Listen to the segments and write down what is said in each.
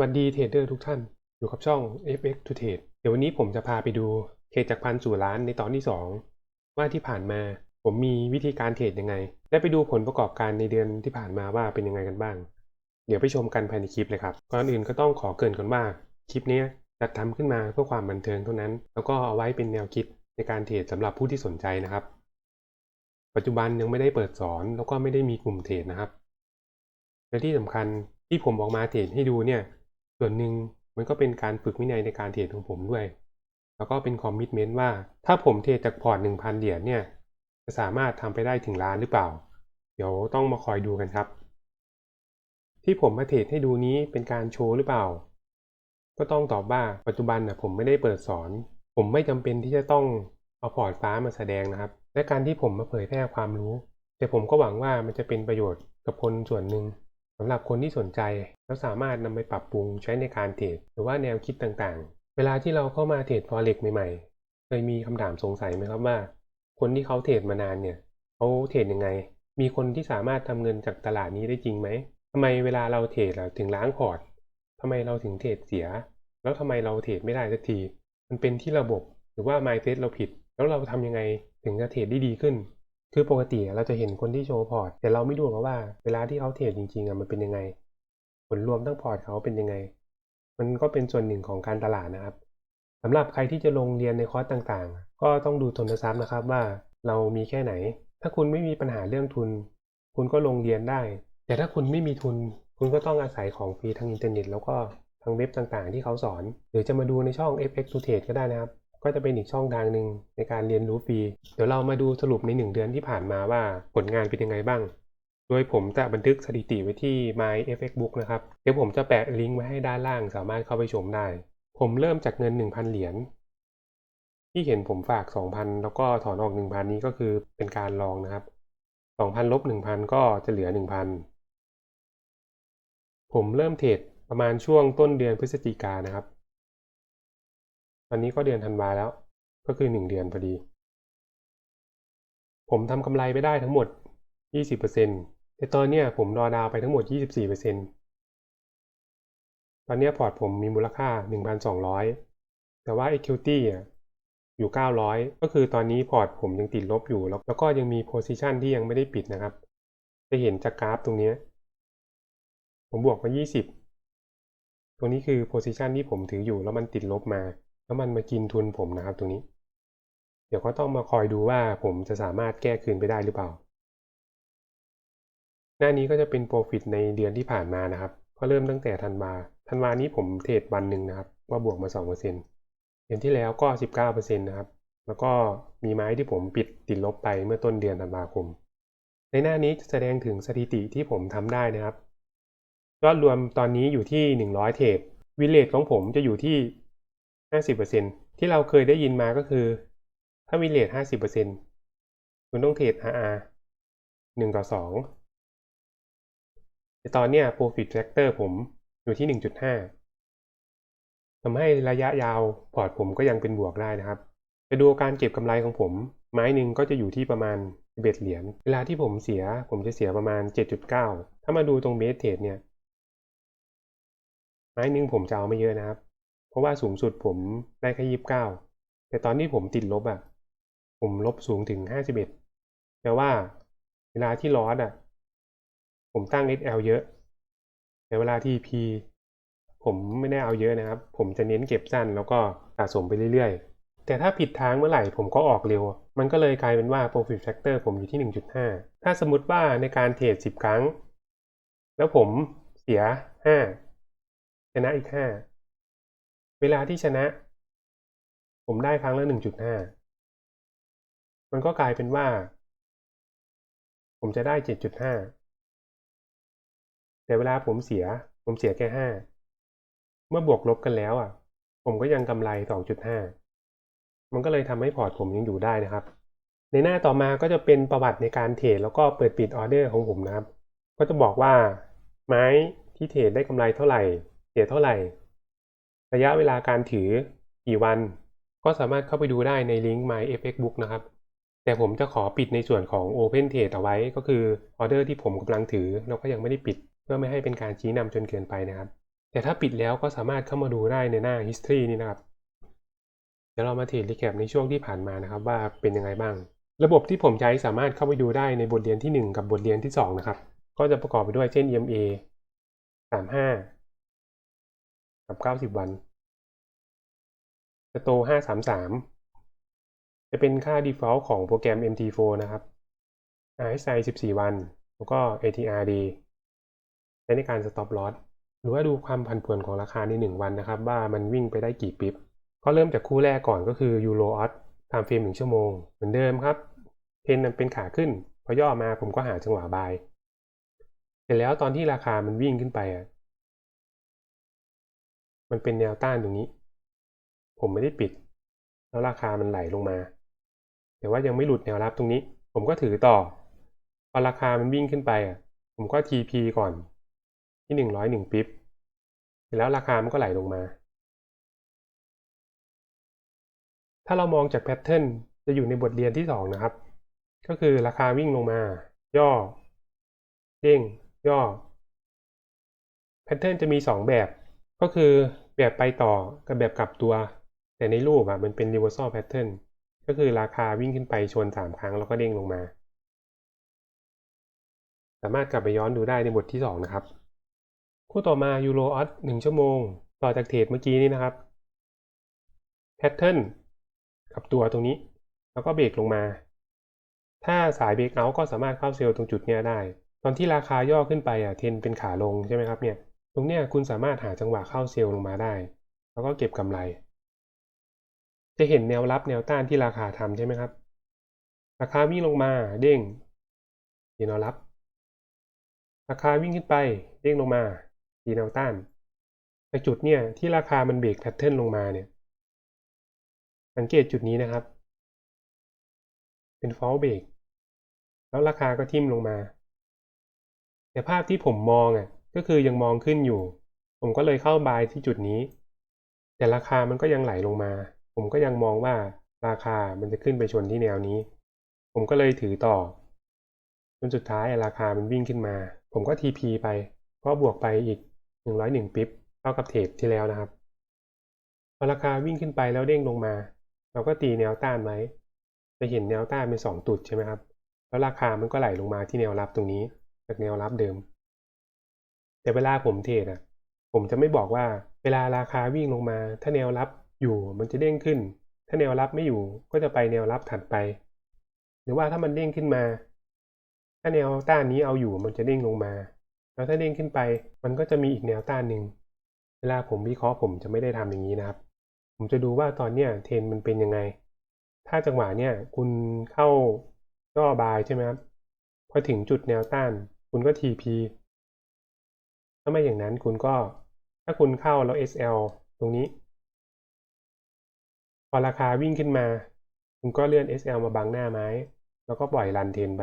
วัสดีเทรดเดอร์ทุกท่านอยู่กับช่อง FX to Trade เดี๋ยววันนี้ผมจะพาไปดูเทรดจากพันสู่ล้านในตอนที่ 2 ว่าที่ผ่านมาผมมีวิธีการเทรดยังไง และไปดูผลประกอบการในเดือนที่ผ่านมาว่าเป็นยังไงกันบ้าง เดี๋ยวไปชมกันภายในคลิปเลยครับก่อนอื่นก็ต้องขอเกริ่นก่อนว่าคลิปนี้จัดทำขึ้นมาเพื่อความบันเทิงเท่านั้น แล้วก็เอาไว้เป็นแนวคิดในการเทรดสำหรับผู้ที่สนใจนะครับ ปัจจุบันยังไม่ได้เปิดสอนแล้วก็ไม่ได้มีกลุ่มเทรดนะครับและที่สำคัญที่ผมออกมาเทรดให้ดูเนี่ย ส่วนหนึ่งมันก็เป็นการฝึกวินัยในการเทรดของผมด้วย แล้วก็เป็นคอมมิชเมนต์ว่า ถ้าผมเทรดจากพอร์ต1,000เหรียญเนี่ย จะสามารถทำไปได้ถึงล้านหรือเปล่า เดี๋ยวต้องมาคอยดูกันครับ ที่ผมมาเทรดให้ดูนี้เป็นการโชว์หรือเปล่า ก็ต้องตอบว่าปัจจุบันนะผมไม่ได้เปิดสอน ผมไม่จำเป็นที่จะต้องเอาพอร์ตฟ้ามาแสดงนะครับ และการที่ผมมาเผยแพร่ความรู้ แต่ผมก็หวังว่ามันจะเป็นประโยชน์กับคนส่วนหนึ่ง สำหรับคนที่สนใจแล้วสามารถนำไปปรับปรุงใช้ในการเทรดหรือว่าแนวคิดต่างๆ เวลาที่เราเข้ามาเทรด forex ใหม่ๆ เคยมีคำถามสงสัยไหมครับว่า คนที่เขาเทรดมานานเนี่ยเขาเทรดยังไง มีคนที่สามารถทำเงินจากตลาดนี้ได้จริงไหมทำไมเวลาเราเทรดเราถึงล้างพอร์ตทำไมเราถึงเทรดเสีย แล้วทำไมเราเทรดไม่ได้สักที มันเป็นที่ระบบหรือว่า mindset เราผิด แล้วเราทำยังไงถึงจะเทรดได้ดีขึ้น คือปกติเราจะเห็นคนที่โชว์พอร์ต แต่เราไม่ดูหรอกว่าเวลาที่เขาเทรดจริงๆอะมันเป็นยังไง ผลรวมทั้งพอร์ตเขาเป็นยังไง มันก็เป็นส่วนหนึ่งของการตลาดนะครับสำหรับใครที่จะลงเรียนในคอร์สต่างๆ ก็ต้องดูทุนทรัพย์นะครับว่าเรามีแค่ไหน ถ้าคุณไม่มีปัญหาเรื่องทุน คุณก็ลงเรียนได้ แต่ถ้าคุณไม่มีทุน คุณก็ต้องอาศัยของฟรีทางอินเทอร์เน็ต แล้วก็ทางเว็บต่างๆ ที่เขาสอน หรือจะมาดูในช่อง FX to Trade ก็ได้นะครับ ก็จะเป็นอีกช่องทางหนึ่งในการเรียนรู้ฟรี เดี๋ยวเรามาดูสรุปใน 1 เดือนที่ผ่านมาว่าผลงานเป็นยังไงบ้าง โดยผมจะบันทึกสถิติไว้ที่ My FX Book นะครับ เดี๋ยวผมจะแปะลิงก์ไว้ให้ด้านล่างสามารถเข้าไปชมได้ ผมเริ่มจากเงิน 1,000 เหรียญ ที่เห็นผมฝาก 2,000 แล้วก็ถอนออก 1,000 นี้ก็คือเป็นการลองนะครับ 2,000ลบ1,000 ก็จะเหลือ 1,000 ผมเริ่มเทรดประมาณช่วงต้นเดือนพฤศจิกานะครับ ตอนนี้ก็เดือนธันวาแล้ว ก็คือ1เดือนพอดี ผมทำกำไรไปได้ทั้งหมด 20%แต่ตอนเนี้ยผมรอดาวไปทั้งหมด 24%ตอนเนี้พอร์ตผมมีมูลค่า 1,200 แต่ว่า equity อะอยู่ 900 ก็คือตอนนี้พอร์ตผมยังติดลบอยู่แล้วก็ยังมี position ที่ยังไม่ได้ปิดนะครับ จะเห็นจากกราฟตรงนี้ ผมบวกมา 20 ตรงนี้คือ position ที่ผมถืออยู่แล้วมันติดลบมา แล้วมันมากินทุนผมนะครับตรงนี้ เดี๋ยวก็ต้องมาคอยดูว่าผมจะสามารถแก้คืนไปได้หรือเปล่า หน้านี้ก็จะเป็น profit ในเดือนที่ผ่านมานะครับก็เริ่มตั้งแต่ธันวาธันวานี้ผมเทรดวันหนึ่งนะครับ ว่าบวกมา 2%เดือนที่แล้วก็ 19%นะครับ แล้วก็มีไม้ที่ผมปิดติดลบไปเมื่อต้นเดือนธันวาคม ในหน้านี้จะแสดงถึงสถิติที่ผมทำได้นะครับยอดรวมตอนนี้อยู่ที่ 100 เทรดวิเลทของผมจะอยู่ที่ 50%ที่เราเคยได้ยินมาก็คือ ถ้าวิเลท50%คุณต้องเทรด RR 1 ต่อ 2 แต่ตอนเนี้ย profit factor ผมอยู่ที่ 1.5ทำให้ระยะยาวพอร์ตผมก็ยังเป็นบวกได้นะครับไปดูการเก็บกำไรของผม ไม้หนึ่งก็จะอยู่ที่ประมาณ11เหรียญเวลาที่ผมเสียผมจะเสียประมาณ 7.9 ถ้ามาดูตรงเบสเทรดเนี่ย ไม้หนึ่งผมจะเอาไม่เยอะนะครับ เพราะว่าสูงสุดผมได้แค่ยี่สิบเก้าแต่ตอนที่ผมติดลบอะ ผมลบสูงถึงห้าสิบเอ็ดแปลว่าเวลาที่ลอสอะ ผมตั้ง SL เยอะ แต่เวลาที่ P ผมไม่ได้เอาเยอะนะครับ ผมจะเน้นเก็บสั้นแล้วก็สะสมไปเรื่อยๆ แต่ถ้าผิดทางเมื่อไหร่ผมก็ออกเร็ว มันก็เลยกลายเป็นว่า profit factor ผมอยู่ที่ 1.5 ถ้าสมมติว่าในการเทรด10 ครั้ง แล้วผมเสีย 5 ชนะอีก 5 เวลาที่ชนะ ผมได้ครั้งละ 1.5 มันก็กลายเป็นว่า ผมจะได้ 7.5 แต่เวลาผมเสีย ผมเสียแค่ 5 เมื่อบวกลบกันแล้วอะ ผมก็ยังกำไร 2.5 มันก็เลยทำให้พอร์ตผมยังอยู่ได้นะครับ ในหน้าต่อมาก็จะเป็นประวัติในการเทรดแล้วก็เปิดปิดออเดอร์ของผมนะครับ ก็จะบอกว่าไม้ที่เทรดได้กำไรเท่าไหร่ เสียเท่าไหร่ ระยะเวลาการถือกี่วัน ก็สามารถเข้าไปดูได้ในลิงก์ My FX Book นะครับ แต่ผมจะขอปิดในส่วนของ Open Trade เอาไว้ ก็คือออเดอร์ที่ผมกำลังถือแล้วก็ยังไม่ได้ปิด เพื่อไม่ให้เป็นการชี้นำจนเกินไปนะครับ แต่ถ้าปิดแล้วก็สามารถเข้ามาดูได้ในหน้า history นี่นะครับเดี๋ยวเรามาเทรดรีแคปในช่วงที่ผ่านมานะครับว่าเป็นยังไงบ้าง ระบบที่ผมใช้สามารถเข้าไปดูได้ในบทเรียนที่ 1 กับบทเรียนที่ 2 นะครับ ก็จะประกอบไปด้วยเช่น EMA 35 กับ90วันสโต533จะเป็นค่า default ของโปรแกรม MT4 นะครับ RSI 14 วัน แล้วก็ ATRD ใช้ในการ stop loss หรือว่าดูความผันผวนของราคาใน 1 วันนะครับ ว่ามันวิ่งไปได้กี่ปิ๊บก็เริ่มจากคู่แรกก่อนก็คือ Euro OT ตามเฟรม1ชั่วโมง เหมือนเดิมครับ เทรนเป็นขาขึ้น พอย่อมาผมก็หาจังหวะบาย เสร็จแล้วตอนที่ราคามันวิ่งขึ้นไปอะ มันเป็นแนวต้านตรงนี้ ผมไม่ได้ปิด แล้วราคามันไหลลงมา แต่ว่ายังไม่หลุดแนวรับตรงนี้ ผมก็ถือต่อ พอราคามันวิ่งขึ้นไปอะ ผมก็ TP ก่อน ที่หนึ่งร้อยหนึ่งปิ๊บเสร็จแล้วราคามันก็ไหลลงมา ถ้าเรามองจากแพทเทิร์นจะอยู่ในบทเรียนที่สองนะครับ ก็คือราคาวิ่งลงมา ย่อเด้งย่อแพทเทิร์นจะมีสองแบบ ก็คือแบบไปต่อกับแบบกลับตัว แต่ในรูปอะมันเป็น reversal pattern ก็คือราคาวิ่งขึ้นไปชน 3 ครั้งแล้วก็เด้งลงมา สามารถกลับไปย้อนดูได้ในบทที่ 2 นะครับ คู่ต่อมา Euro o t 1ชั่วโมง ต่อจากเทรดเมื่อกี้นี้นะครับ Pattern กับตัวตรงนี้ แล้วก็เบรกลงมา ถ้าสายเบรกเอาก็สามารถเข้าเซลล์ตรงจุดนี้ได้ ตอนที่ราคาย่อขึ้นไปอะเทนเป็นขาลงใช่ไหมครับเนี่ย ตรงเนี้ยคุณสามารถหาจังหวะเข้าเซลล์ลงมาได้ แล้วก็เก็บกำไร จะเห็นแนวรับแนวต้านที่ราคาทำใช่ไหมครับ ราคาวิ่งลงมาเด้งตีแนวรับ ราคาวิ่งขึ้นไปเด้งลงมาตีแนวต้านแต่จุดเนี่ยที่ราคามันเบรกแพทเทิร์นลงมาเนี่ย สังเกตจุดนี้นะครับ เป็นฟอลเบรกแล้วราคาก็ทิ่มลงมา แต่ภาพที่ผมมองอะ ก็คือยังมองขึ้นอยู่ ผมก็เลยเข้าบายที่จุดนี้ แต่ราคามันก็ยังไหลลงมา ผมก็ยังมองว่าราคามันจะขึ้นไปชนที่แนวนี้ ผมก็เลยถือต่อจนสุดท้ายราคามันวิ่งขึ้นมา ผมก็ TP ไป ก็บวกไปอีก 101ปิ๊บเท่ากับเทรดที่แล้วนะครับพอราคาวิ่งขึ้นไปแล้วเด้งลงมา เราก็ตีแนวต้านไว้จะเห็นแนวต้านเป็น2ตุดใช่ไหมครับ แล้วราคามันก็ไหลลงมาที่แนวรับตรงนี้ จากแนวรับเดิม แต่เวลาผมเทรดอะผมจะไม่บอกว่าเวลาราคาวิ่งลงมา ถ้าแนวรับอยู่มันจะเด้งขึ้น ถ้าแนวรับไม่อยู่ก็จะไปแนวรับถัดไป หรือว่าถ้ามันเด้งขึ้นมา ถ้าแนวต้านนี้เอาอยู่มันจะเด้งลงมา แล้วถ้าเด้งขึ้นไป มันก็จะมีอีกแนวต้านหนึ่งเวลาผมวิเคราะห์ผมจะไม่ได้ทำอย่างนี้นะครับ ผมจะดูว่าตอนเนี้ยเทรนมันเป็นยังไง ถ้าจังหวะเนี้ยคุณเข้าย่อบายใช่ไหมครับพอถึงจุดแนวต้าน คุณก็ TP ถ้าไม่อย่างนั้นคุณก็ ถ้าคุณเข้าแล้ว SL ตรงนี้ พอราคาวิ่งขึ้นมา คุณก็เลื่อน SL มาบังหน้าไม้ แล้วก็ปล่อยรันเทนไป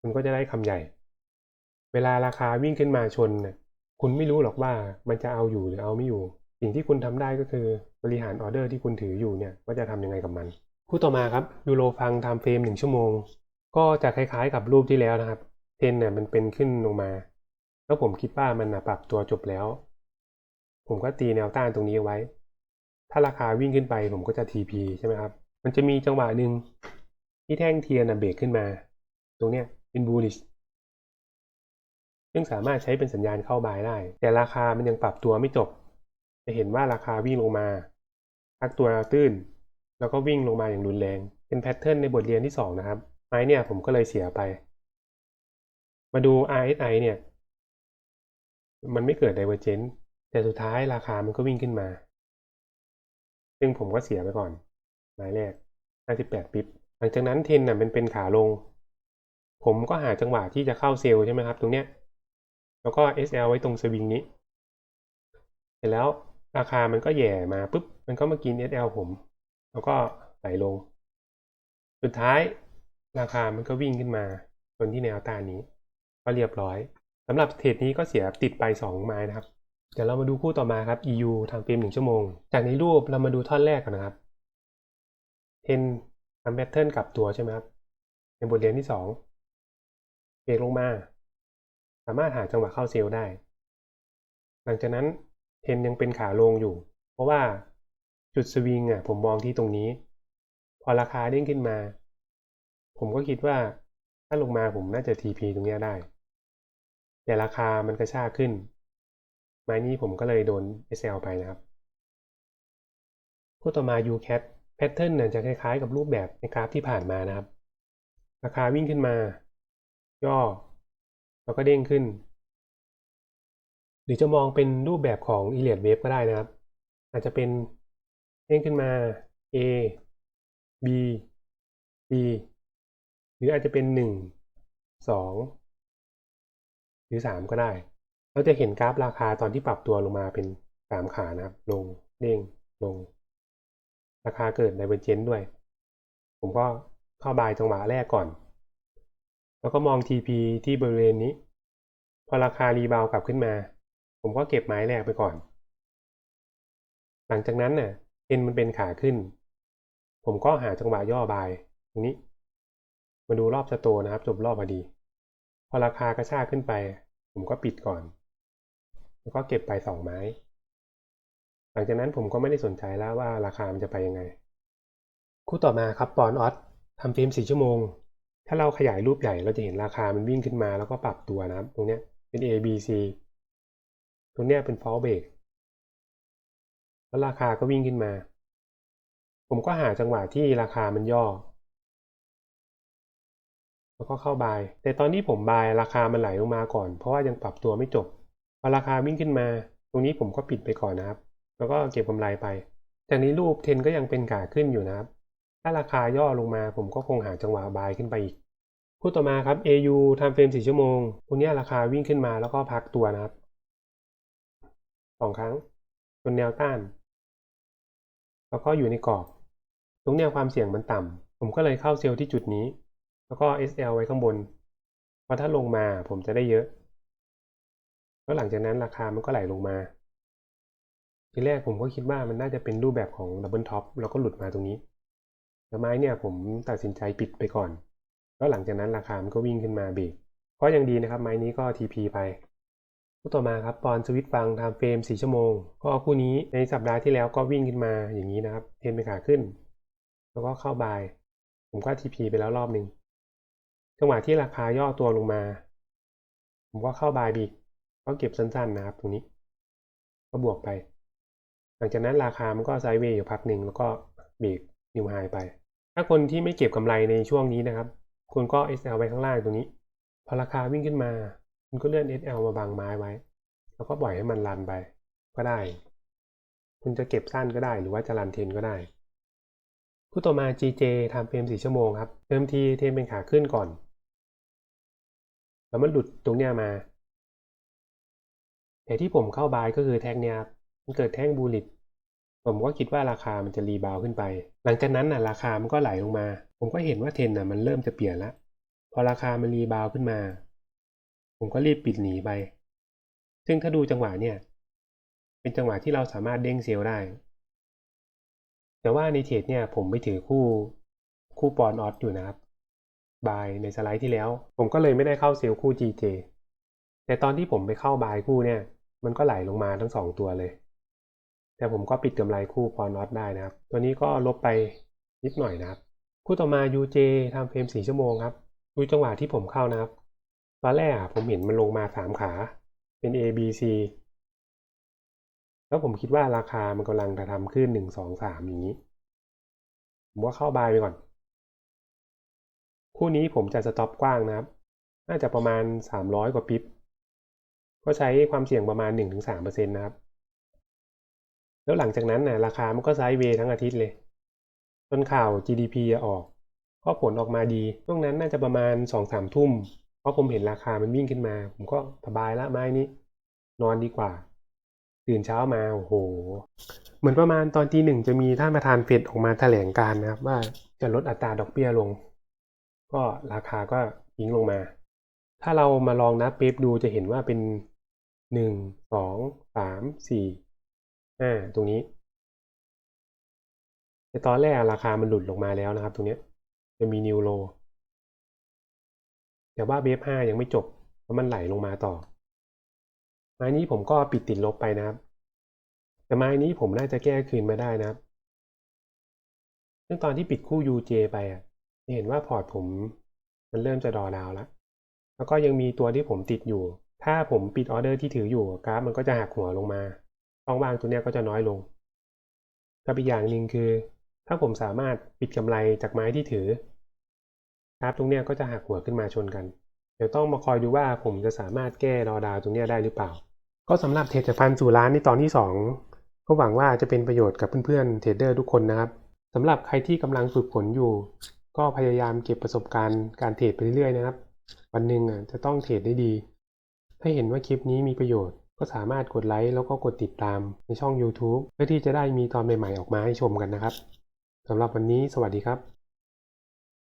คุณก็จะได้คำใหญ่ เวลาราคาวิ่งขึ้นมาชนน่ะคุณไม่รู้หรอกว่ามันจะเอาอยู่หรือเอาไม่อยู่ สิ่งที่คุณทำได้ก็คือบริหารออเดอร์ที่คุณถืออยู่เนี่ยว่าจะทำยังไงกับมัน คู่ต่อมาครับยูโรฟังไทม์เฟรมหนึ่งชั่วโมง ก็จะคล้ายๆกับรูปที่แล้วนะครับ เทนเนี่ยมันเป็นขึ้นลงมา แล้วผมคิดว่ามันปรับตัวจบแล้ว ผมก็ตีแนวต้านตรงนี้ไว้ ถ้าราคาวิ่งขึ้นไปผมก็จะ TP ใช่ไหมครับ มันจะมีจังหวะหนึ่งที่แท่งเทียนเบรกขึ้นมา ตรงเนี้ยเป็น bullish ซึ่งสามารถใช้เป็นสัญญาณเข้าบายได้ แต่ราคามันยังปรับตัวไม่จบ จะเห็นว่าราคาวิ่งลงมาพักตัวตื้น แล้วก็วิ่งลงมาอย่างรุนแรง เป็นแพทเทิร์นในบทเรียนที่ 2 นะครับไม้เนี่ยผมก็เลยเสียไป มาดู RSI เนี่ย มันไม่เกิด divergence แต่สุดท้ายราคามันก็วิ่งขึ้นมา ซึ่งผมก็เสียไปก่อนไม้แรก 58 ปิ๊บหลังจากนั้นเทนน่ะมันเป็นขาลง ผมก็หาจังหวะที่จะเข้าเซลล์ใช่ไหมครับ ตรงเนี้ย แล้วก็ SL ไว้ตรงสวิงนี้ เสร็จแล้วราคามันก็แย่มาปุ๊บ มันก็มากิน SL ผม แล้วก็ไหลลง สุดท้ายราคามันก็วิ่งขึ้นมาบนที่แนวต้านนี้ ก็เรียบร้อยำหรับเทรดนี้ก็เสียติดไป 2 ไม้นะครับ เดี๋ยวเรามาดูคู่ต่อมาครับ EU ทางเฟรม1 ชั่วโมง จากในรูปเรามาดูท่อนแรกก่อนนะครับเทนทำแพทเทิร์นกลับตัวใช่ไหมครับในบทเรียนที่2เบรกลงมา สามารถหาจังหวะเข้าเซลล์ได้ หลังจากนั้นเทรนยังเป็นขาลงอยู่ เพราะว่าจุดสวิงอะผมมองที่ตรงนี้ พอราคาเด้งขึ้นมา ผมก็คิดว่าถ้าลงมาผมน่าจะ TP ตรงเนี้ยได้ แต่ราคามันกระชากขึ้น ไม้นี้ผมก็เลยโดน SL ไปนะครับคู่ต่อมา UCAT แพทเทิร์นเนี่ยจะคล้ายๆกับรูปแบบในกราฟที่ผ่านมานะครับ ราคาวิ่งขึ้นมา ย่อ แล้วก็เด้งขึ้น หรือจะมองเป็นรูปแบบของ e l i o t Wave ก็ได้นะครับ อาจจะเป็นเด้งขึ้นมา A B C หรืออาจจะเป็นหนึ่งสอง รือสามก็ได้ เราจะเห็นกราฟราคาตอนที่ปรับตัวลงมาเป็นสามขานะครับ ลงเด้งลง ราคาเกิดในเวอร์เจนด้วย ผมก็เข้าบายจังหวะแรกก่อน แล้วก็มอง TP ที่บริเวณนี้ พอราคารีบาวกลับขึ้นมา ผมก็เก็บไม้แรกไปก่อน หลังจากนั้นน่ะเอ็นมันเป็นขาขึ้น ผมก็หาจังหวะย่อบายตรงนี้ มาดูรอบสโตนะครับ จบรอบพอดี พอราคากระชากขึ้นไป ผมก็ปิดก่อน แล้วก็เก็บไปสองไม้ หลังจากนั้นผมก็ไม่ได้สนใจแล้วว่าราคามันจะไปยังไง คู่ต่อมาครับปอนออสทำเฟรมสี่ชั่วโมง ถ้าเราขยายรูปใหญ่เราจะเห็นราคามันวิ่งขึ้นมาแล้วก็ปรับตัวนะครับ ตรงเนี้ยเป็น A B C ตรงเนี้ยเป็น fall break แล้วราคาก็วิ่งขึ้นมา ผมก็หาจังหวะที่ราคามันย่อ แล้วก็เข้าบาย แต่ตอนที่ผมบายราคามันไหลลงมาก่อน เพราะว่ายังปรับตัวไม่จบ พอราคาวิ่งขึ้นมา ตรงนี้ผมก็ปิดไปก่อนนะครับ แล้วก็เก็บกำไรไป จากนี้รูปเทนก็ยังเป็นขาขึ้นอยู่นะครับ ถ้าราคาย่อลงมาผมก็คงหาจังหวะบายขึ้นไปอีกคู่ต่อมาครับ AU ทำเฟรม4ชั่วโมง ตรงนี้ราคาวิ่งขึ้นมาแล้วก็พักตัวนะครับสองครั้งบนแนวต้าน แล้วก็อยู่ในกรอบ ตรงเนี้ยความเสี่ยงมันต่ำ ผมก็เลยเข้าเซลล์ที่จุดนี้ แล้วก็ SL ไว้ข้างบน เพราะถ้าลงมาผมจะได้เยอะ แล้วหลังจากนั้นราคามันก็ไหลลงมา ทีแรกผมก็คิดว่ามันน่าจะเป็นรูปแบบของดับเบิลท็อปแล้วก็หลุดมาตรงนี้ แต่ไม้เนี่ยผมตัดสินใจปิดไปก่อน แล้วหลังจากนั้นราคามันก็วิ่งขึ้นมาเบรกก็ยังดีนะครับไม้นี้ก็ TP ไปคู่ต่อมาครับปอนสวิตฟังทม์เฟรม 4 ชั่วโมง ก็คู่นี้ในสัปดาห์ที่แล้วก็วิ่งขึ้นมาอย่างนี้นะครับเทนไปขาขึ้น แล้วก็เข้าบาย ผมก็ TP ไปแล้วรอบหนึ่ง จังหวะที่ราคาย่อตัวลงมา ผมก็เข้าบายบีกก็เก็บสั้นๆนะครับตรงนี้ ก็บวกไป หลังจากนั้นราคามันก็ไซด์เวย์อยู่พักหนึ่งแล้วก็เบรกนิวไฮไป ถ้าคนที่ไม่เก็บกำไรในช่วงนี้นะครับคุณก็ SL ไว้ข้างล่างตรงนี้ พอราคาวิ่งขึ้นมา คุณก็เลื่อน SL มาบังไม้ไว้ แล้วก็ปล่อยให้มันรันไปก็ได้ คุณจะเก็บสั้นก็ได้หรือว่าจะรันเทนก็ได้ คู่ต่อมา GJ ทำเฟรม4ชั่วโมงครับเดิมทีเทนเป็นขาขึ้นก่อน แล้วมันหลุดตรงเนี้ยมา แต่ที่ผมเข้าบายก็คือแท่งเนี้ยมันเกิดแท่งบูลิตผมก็คิดว่าราคามันจะรีบาวขึ้นไป หลังจากนั้นน่ะราคามันก็ไหลลงมา ผมก็เห็นว่าเทรนน่ะมันเริ่มจะเปลี่ยนล้วพอราคามันรีบาวขึ้นมา ผมก็รีบปิดหนีไป ซึ่งถ้าดูจังหวะเนี่ย เป็นจังหวะที่เราสามารถเด้งเซลล์ได้ แต่ว่าในเทรดเนี่ยผมไปถือคู่คู่ปอนออสอยู่นะครับ บายในสไลด์ที่แล้ว ผมก็เลยไม่ได้เข้าเซลล์คู่ GJ แต่ตอนที่ผมไปเข้าบายคู่เนี่ย มันก็ไหลลงมาทั้งสองตัวเลย แต่ผมก็ปิดกำไรคู่พอนอตได้นะครับ ตัวนี้ก็ลบไปนิดหน่อยนะครับ คู่ต่อมา UJ ทำเฟรม4ชั่วโมงครับ ดูจังหวะที่ผมเข้านะครับ ตอนแรกผมเห็นมันลงมาสามขา เป็น A B C แล้วผมคิดว่าราคามันกำลังจะทำขึ้นหนึ่งสองสามอย่างนี้ ผมว่าเข้าบายไปก่อน คู่นี้ผมจะสต็อปกว้างนะครับ น่าจะประมาณ 300 กว่าปิ๊บก็ใช้ความเสี่ยงประมาณ 1-3%นะครับ แล้วหลังจากนั้นนะราคามันก็ไซด์เวย์ทั้งอาทิตย์เลย จนข่าว GDP จะออกก็ผลออกมาดี ช่วงนั้นน่าจะประมาณ 2-3 ทุ่ม เพราะผมเห็นราคามันวิ่งขึ้นมา ผมก็สบายละไม้นี้ นอนดีกว่า ตื่นเช้ามา โอ้โห เหมือนประมาณตอนทีหนึ่งจะมีท่านประธานเฟดออกมาแถลงการนะครับ ว่าจะลดอัตราดอกเบี้ยลง ก็ราคาก็ทิ้งลงมา ถ้าเรามาลองนับเป๊บดูจะเห็นว่าเป็นหนึ่งสองสามสี่ห้าตรงนี้แต่ตอนแรกราคามันหลุดลงมาแล้วนะครับ ตรงนี้จะมีนิวโลแต่ว่าเบฟห้ายังไม่จบเพราะมันไหลลงมาต่อ ไม้นี้ผมก็ปิดติดลบไปนะครับ แต่ไม้นี้ผมน่าจะแก้คืนมาได้นะครับซึ่งตอนที่ปิดคู่ UJ ไปอะ เห็นว่าพอร์ตผมมันเริ่มจะดอดาวแล้ว แล้วก็ยังมีตัวที่ผมติดอยู่ ถ้าผมปิดออเดอร์ที่ถืออยู่กราฟมันก็จะหักหัวลงมา ช่องว่างตัวเนี้ยก็จะน้อยลงกับอีกอย่างหนึ่งคือ ถ้าผมสามารถปิดกำไรจากไม้ที่ถือกราฟตรงเนี้ยก็จะหักหัวขึ้นมาชนกัน เดี๋ยวต้องมาคอยดูว่าผมจะสามารถแก้รอดาวตรงเนี้ยได้หรือเปล่า ก็สำหรับเทรดจากพันสู่ล้านในตอนที่ 2 ก็หวังว่าจะเป็นประโยชน์กับเพื่อนๆเทรดเดอร์ทุกคนนะครับสำหรับใครที่กำลังฝึกฝนอยู่ ก็พยายามเก็บประสบการณ์การเทรดไปเรื่อยๆนะครับ วันหนึ่งอะจะต้องเทรดได้ดี ถ้าเห็นว่าคลิปนี้มีประโยชน์ ก็สามารถกดไลค์แล้วก็กดติดตามในช่อง YouTube เพื่อที่จะได้มีตอนใหม่ๆออกมาให้ชมกันนะครับสำหรับวันนี้สวัสดีครับ